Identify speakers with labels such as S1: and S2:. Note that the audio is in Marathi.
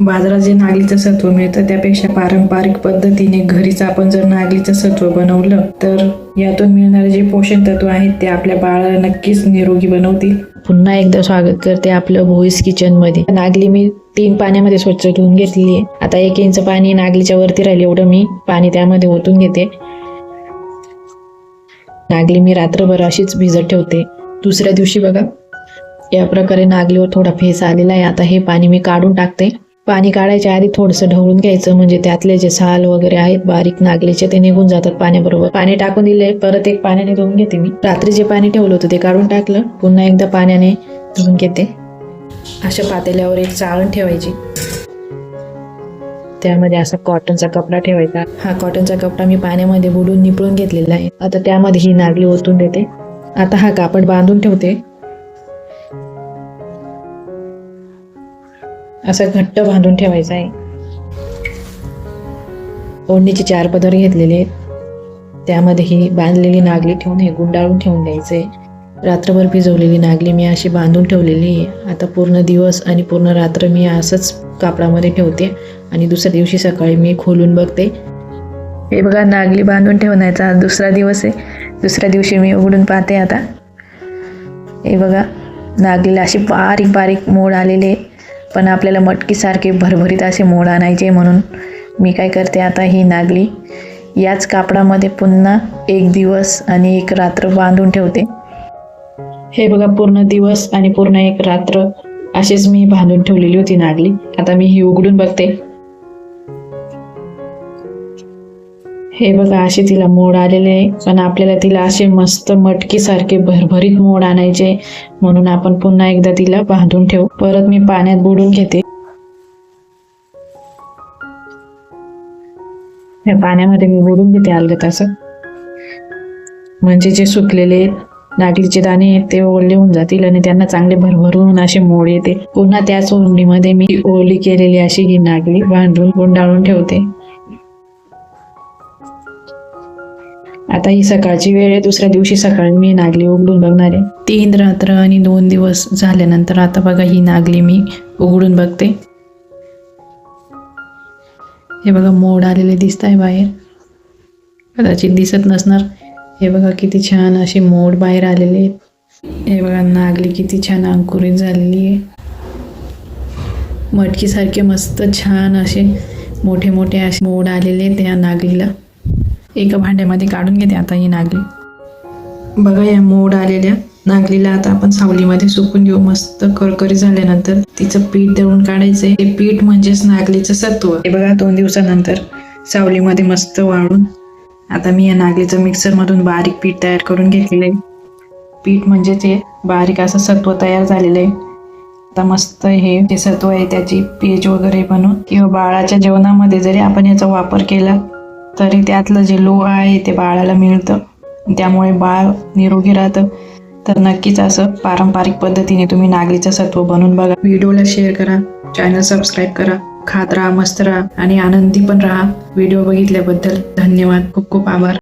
S1: बाजारात जे नागलीचं सत्व मिळतं त्यापेक्षा पारंपरिक पद्धतीने घरीच आपण जर नागलीचं सत्व बनवलं तर यातून मिळणारे जे पोषण तत्व आहेत ते आपल्या बाळाला नक्कीच निरोगी बनवतील. पुन्हा एकदा स्वागत करते आपलं भोईस किचनमध्ये. नागली मी तीन पाण्यामध्ये स्वच्छ धुवून घेतलेली आहे आता एक इंच पाणी नागलीच्या वरती राहील एवढं मी पाणी त्यामध्ये ओतून घेते. नागली मी रात्रभर अशीच भिजत ठेवते. दुसऱ्या दिवशी बघा या प्रकारे नागलीवर थोडा फेस आलेला आहे. आता हे पाणी मी काढून टाकते. पाणी काढायच्या आधी थोडंसं ढवळून घ्यायचं म्हणजे त्यातले जे साल वगैरे आहेत बारीक नागलीचे ते निघून जातात पाण्याबरोबर. पाणी टाकून दिले परत एक पाण्याने धुवून घेते मी. रात्री जे पाणी ठेवलं होतं ते काढून टाकलं पुन्हा एकदा पाण्याने धुवून घेते. अशा पातेल्यावर एक चाळण ठेवायची. त्यामध्ये असा कॉटनचा कपडा ठेवायचा. हा कॉटनचा कपडा मी पाण्यामध्ये बुडून निपळून घेतलेला आहे. आता त्यामध्ये ही नागली ओतून देते. आता हा कापड बांधून ठेवते. असं घट्ट बांधून ठेवायचं आहे. ओढणीचे चार पदर घेतलेले आहेत. त्यामध्ये ही बांधलेली नागली ठेवून हे गुंडाळून ठेवून द्यायचे. रात्रभर भिजवलेली नागली मी अशी बांधून ठेवलेली आहे. आता पूर्ण दिवस आणि पूर्ण रात्र मी असंच कापडामध्ये ठेवते आणि दुसऱ्या दिवशी सकाळी मी खोलून बघते. हे बघा नागली बांधून ठेवण्याचा दुसरा दिवस आहे. दुसऱ्या दिवशी मी उघडून पाहते आता. हे बघा नागलीला अशी बारीक बारीक मोड आलेले पण आपल्याला मटकीसारखे भरभरीत असे मोड आणायचे म्हणून मी काय करते आता ही नागली. याच कापडामध्ये पुन्हा एक दिवस आणि एक रात्र बांधून ठेवते. हे बघा पूर्ण दिवस आणि पूर्ण एक रात्र अशीच मी बांधून ठेवलेली होती नागली. आता मी ही उघडून बघते. हे बघा असे तिला मोड आलेले आहे. पण आपल्याला तिला असे मस्त मटकीसारखे भरभरीत मोड आणायचे म्हणून आपण पुन्हा एकदा तिला बांधून ठेवू. परत मी पाण्यात बुडून घेते. या पाण्यामध्ये मी बुडून घेते अर्ध्या तास. म्हणजे जे सुकलेले नागलीचे दाणे आहेत ते ओले होऊन जातील आणि त्यांना चांगले भरभरून असे मोड येते. पुन्हा त्याच ओंडीमध्ये मी ओली केलेली अशी ही नागली बांधून गुंडाळून ठेवते. आता ही सकाळची वेळ आहे दुसऱ्या दिवशी सकाळी मी नागली उघडून बघणार आहे. तीन रात्र आणि दोन दिवस झाल्यानंतर आता बघा ही नागली मी उघडून बघते. हे बघा मोड आलेले दिसत आहे बाहेर. कदाचित दिसत नसणार. हे बघा किती छान असे मोड बाहेर आलेले आहेत हे बघा नागली किती छान अंकुरित झालेली आहे. मटकीसारखे मस्त छान असे मोठे मोठे असे मोड आलेले आहेत या नागलीला. एका भांड्यामध्ये काढून घेते आता ही नागली. बघा या मोड आलेल्या नागलीला आता आपण सावलीमध्ये सुकून घेऊ. मस्त करकरी झाल्यानंतर तिचं पीठ दळून काढायचंय. ते पीठ म्हणजेच नागलीचं सत्व. हे बघा दोन दिवसानंतर सावलीमध्ये मस्त वाळून आता मी या नागलीचं मिक्सरमधून बारीक पीठ तयार करून घेतलेलं आहे. पीठ म्हणजे ते बारीक असं सत्व तयार झालेलं आहे. आता मस्त हे जे सत्व आहे त्याची पेज वगैरे बनवून किंवा बाळाच्या जेवणामध्ये जरी आपण याचा वापर केला तरी त्यातलं जे लोह आहे ते बाळाला मिळतं. त्यामुळे बाळ निरोगी राहतं. तर नक्कीच असं पारंपरिक पद्धतीने तुम्ही नागलीचं सत्व बनवून बघा. व्हिडिओला शेअर करा. चॅनल सबस्क्राईब करा. खात राहा मस्त राहा आणि आनंदी पण राहा. व्हिडिओ बघितल्याबद्दल धन्यवाद. खूप खूप आभार.